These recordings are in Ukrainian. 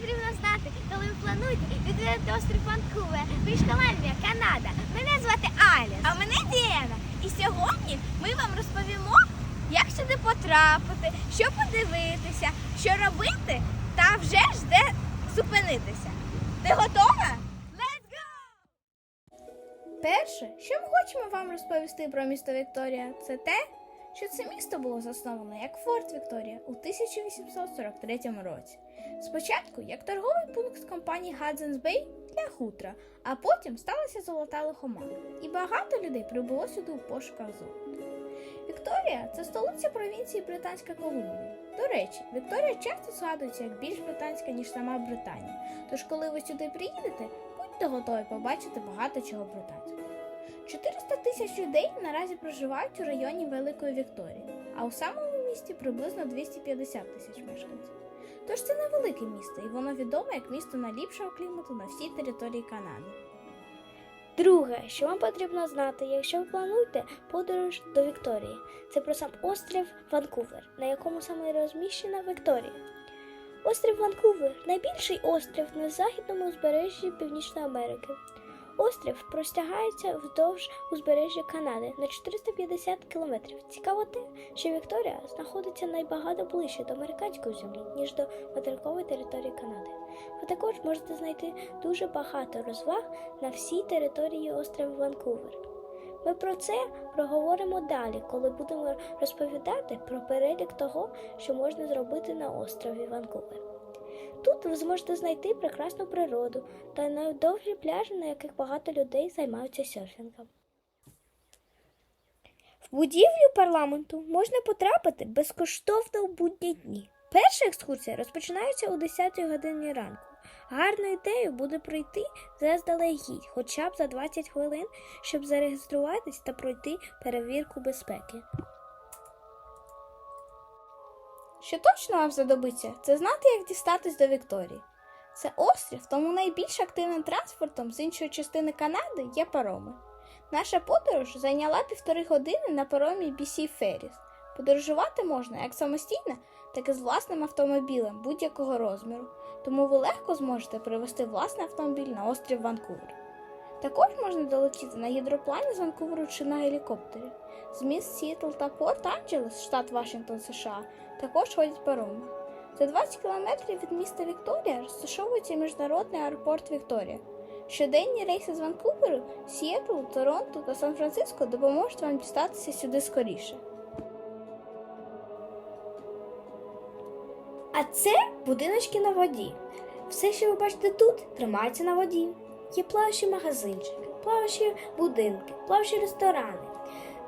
потрібно знати, коли ви плануєте відвідати острів Ванкувер, Брitish Колумбія, Канада. Мене звати Аля. А мене Діана. І сьогодні ми вам розповімо, як сюди потрапити, що подивитися, що робити, та вже ж де зупинитися. Ти готова? Let's go! Перше, що ми хочемо вам розповісти про місто Вікторія, це те, що це місто було засновано як Форт Вікторія у 1843 році. Спочатку як торговий пункт компанії Hudson's Bay для хутра, а потім сталася золота лихоманка, і багато людей прибуло сюди у пошуках золота. Вікторія це столиця провінції Британська Колумбія. До речі, Вікторія часто згадується як більш британська, ніж сама Британія. Тож, коли ви сюди приїдете, будьте готові побачити багато чого британського. 400 тисяч людей наразі проживають у районі Великої Вікторії, а у самому місті приблизно 250 тисяч мешканців. Тож це невелике місто, і воно відоме як місто найліпшого клімату на всій території Канади. Друге, що вам потрібно знати, якщо ви плануєте подорож до Вікторії, це про сам острів Ванкувер, на якому саме розміщена Вікторія. Острів Ванкувер найбільший острів на західному узбережжі Північної Америки. Острів простягається вздовж узбережжя Канади на 450 кілометрів. Цікаво те, що Вікторія знаходиться найбагато ближче до американської землі, ніж до материкової території Канади. Ви також можете знайти дуже багато розваг на всій території острова Ванкувер. Ми про це проговоримо далі, коли будемо розповідати про перелік того, що можна зробити на острові Ванкувер. Тут ви зможете знайти прекрасну природу та найдовші пляжі, на яких багато людей займаються серфінгом. В будівлю парламенту можна потрапити безкоштовно у будні дні. Перша екскурсія розпочинається о 10 годині ранку. Гарною ідеєю буде пройти заздалегідь, хоча б за 20 хвилин, щоб зареєструватись та пройти перевірку безпеки. Що точно вам знадобиться, це знати, як дістатись до Вікторії. Це острів, тому найбільш активним транспортом з іншої частини Канади є пароми. Наша подорож зайняла півтори години на паромі BC Ferries. Подорожувати можна як самостійно, так і з власним автомобілем будь-якого розміру, тому ви легко зможете привезти власний автомобіль на острів Ванкувер. Також можна долетіти на гідроплані з Ванкуверу чи на гелікоптері. З міст Сіетл та Порт Анджелес, штат Вашингтон, США, також ходять пароми. За 20 кілометрів від міста Вікторія розташовується міжнародний аеропорт Вікторія. Щоденні рейси з Ванкуверу, Сіетлу, Торонто та Сан-Франциско допоможуть вам дістатися сюди скоріше. А це будиночки на воді. Все, що ви бачите тут, тримається на воді. Є плаваючі магазинчики, плаваючі будинки, плаваючі ресторани.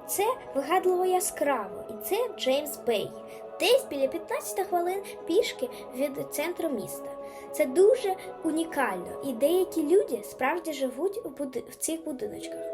Це вигадливо яскраво, і це Джеймс Бей, десь біля 15 хвилин пішки від центру міста. Це дуже унікально, і деякі люди справді живуть в цих будиночках.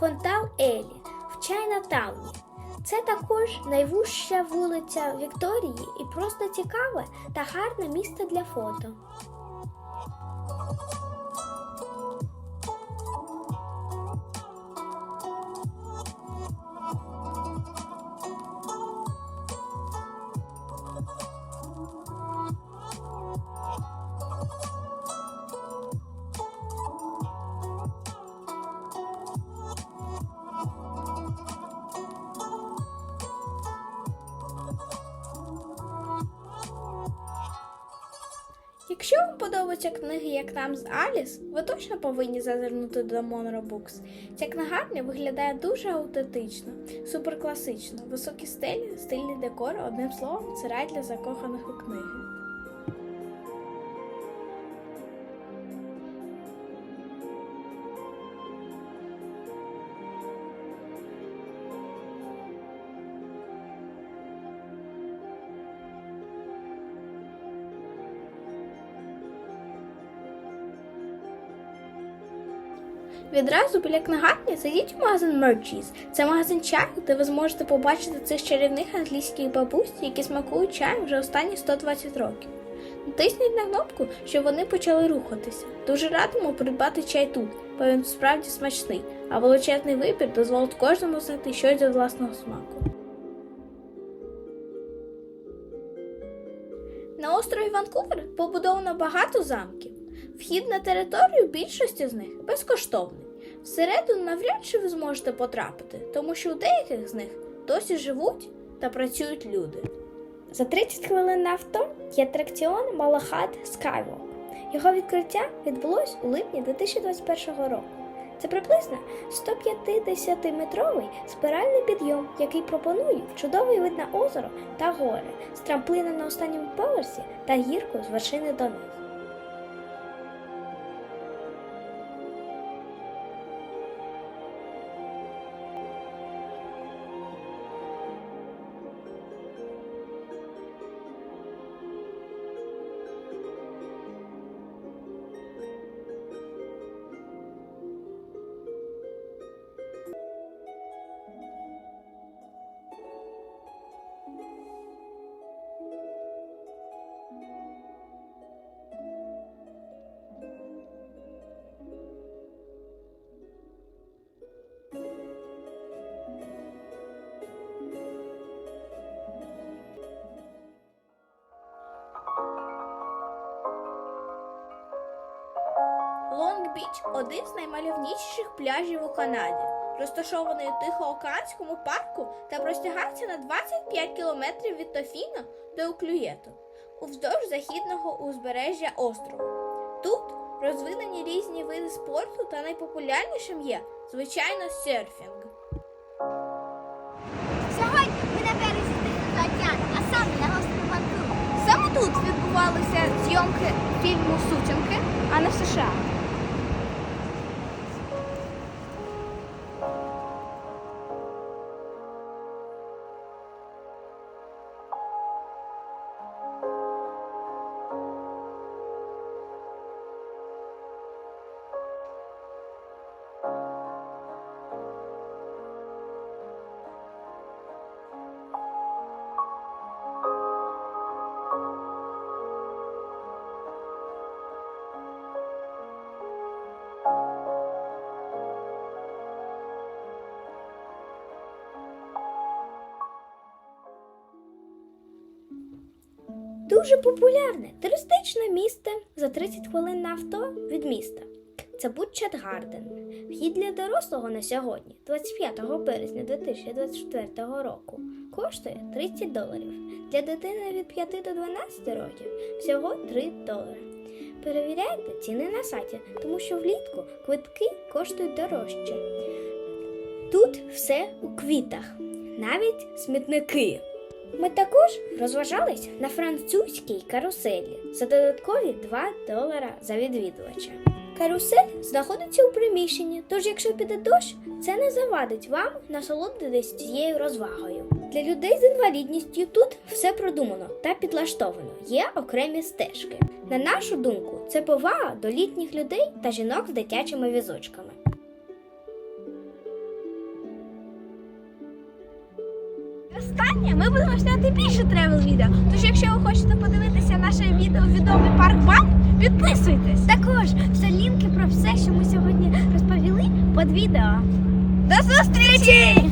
Фонтан Елі в Чайнатауні. Це також найвужча вулиця Вікторії і просто цікаве та гарне місце для фото. Якщо вам подобаються книги, як нам з Аліс, ви точно повинні зазирнути до Monro Books. Ця книгарня виглядає дуже аутентично, суперкласично, високі стелі, стильний декор, одним словом, це рай для закоханих у книги. Відразу біля книгарні зайдіть в магазин Merchies. Це магазин чаю, де ви зможете побачити цих чарівних англійських бабусь, які смакують чаєм вже останні 120 років. Натисніть на кнопку, щоб вони почали рухатися. Дуже радимо придбати чай тут, бо він справді смачний, а величезний вибір дозволить кожному знайти щось до власного смаку. На острові Ванкувер побудовано багато замків. Вхід на територію більшості з них безкоштовний. Всередину навряд чи ви зможете потрапити, тому що у деяких з них досі живуть та працюють люди. За 30 хвилин на авто є атракціон Малахат Skywalk. Його відкриття відбулось у липні 2021 року. Це приблизно 150-метровий спиральний підйом, який пропонує чудовий вид на озеро та гори, з трамплина на останньому поверсі та гірку з вершини донизу. Лонг Біч один з наймальовнічіших пляжів у Канаді, розташований у Тихоокеанському парку та простягається на 25 кілометрів від Тофіно до Уклюєту, уздовж західного узбережжя острову. Тут розвинені різні види спорту та найпопулярнішим є, звичайно, серфінг. Сьогодні ми на березі Тихого а саме на острові Ванкувер. Саме тут відбувалися зйомки фільму Сутінки, а не в США. Дуже популярне туристичне місце за 30 хвилин на авто від міста. Це Бутчат Гарден. Вхід для дорослого на сьогодні, 25 березня 2024 року, коштує 30 доларів. Для дитини від 5 до 12 років всього 3 долари. Перевіряйте ціни на сайті, тому що влітку квитки коштують дорожче. Тут все у квітах, навіть смітники. Ми також розважались на французькій каруселі за додаткові 2 долара за відвідувача. Карусель знаходиться у приміщенні, тож якщо піде дощ, це не завадить вам насолодитись цією розвагою. Для людей з інвалідністю тут все продумано та підлаштовано. Є окремі стежки. На нашу думку, це повага до літніх людей та жінок з дитячими візочками. Останнє ми будемо зняти більше тревел відео. Тож, якщо ви хочете подивитися наше відео відомий парк Бан, підписуйтесь. Також все лінки про все, що ми сьогодні розповіли під відео. До зустрічі!